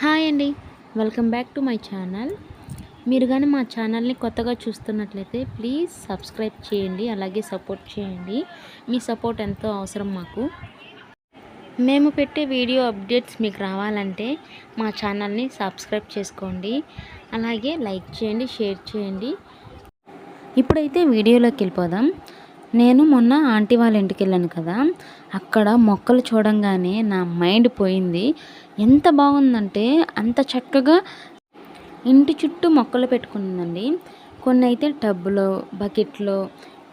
Hi అండి. Welcome back to my channel. మీరు కానీ మా ఛానల్ని కొత్తగా చూస్తున్నట్లయితే ప్లీజ్ సబ్స్క్రైబ్ చేయండి అలాగే సపోర్ట్ చేయండి. మీ సపోర్ట్ ఎంతో అవసరం మాకు. మేము పెట్టే వీడియో అప్డేట్స్ మీకు రావాలంటే మా ఛానల్ని సబ్స్క్రైబ్ చేసుకోండి అలాగే లైక్ చేయండి షేర్ చేయండి. ఇప్పుడైతే వీడియోలోకి వెళ్ళిపోదాం. నేను మొన్న ఆంటీ వాళ్ళ ఇంటికి వెళ్ళాను కదా అక్కడ మొక్కలు చూడంగానే నా మైండ్ పోయింది. ఎంత బాగుందంటే అంత చక్కగా ఇంటి చుట్టూ మొక్కలు పెట్టుకుందండి. కొన్ని అయితే టబ్బులో బకెట్లో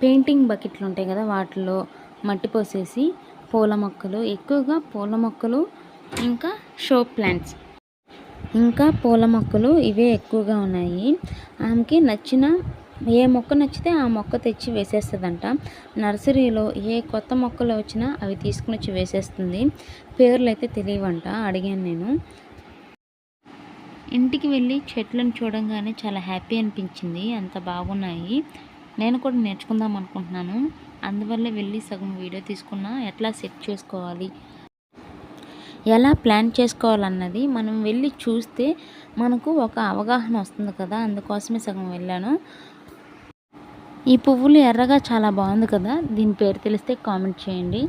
పెయింటింగ్ బకెట్లు ఉంటాయి కదా వాటిలో మట్టి పోసేసి పూల మొక్కలు ఎక్కువగా పూల మొక్కలు ఇంకా షో ప్లాంట్స్. ఇంకా పూల మొక్కలు ఇవే ఎక్కువగా ఉన్నాయి. ఆమెకి నచ్చిన ఏ మొక్క నచ్చితే ఆ మొక్క తెచ్చి వేసేస్తుందంట. నర్సరీలో ఏ కొత్త మొక్కలు వచ్చినా అవి తీసుకుని వచ్చి వేసేస్తుంది. పేర్లు అయితే తెలియవంట అడిగాను నేను. ఇంటికి వెళ్ళి చెట్లను చూడంగానే చాలా హ్యాపీ అనిపించింది. అంత బాగున్నాయి. నేను కూడా నేర్చుకుందాం అనుకుంటున్నాను. అందువల్ల వెళ్ళి సగం వీడియో తీసుకున్నా. ఎట్లా సెట్ చేసుకోవాలి? ఎలా ప్లాన్ చేసుకోవాలన్నది మనం వెళ్ళి చూస్తే మనకు ఒక అవగాహన వస్తుంది కదా. అందుకోసమే సగం వెళ్ళాను. ఈ పువ్వులు ఎర్రగా చాలా బాగుంది కదా దీని పేరు తెలిస్తే కామెంట్ చేయండి.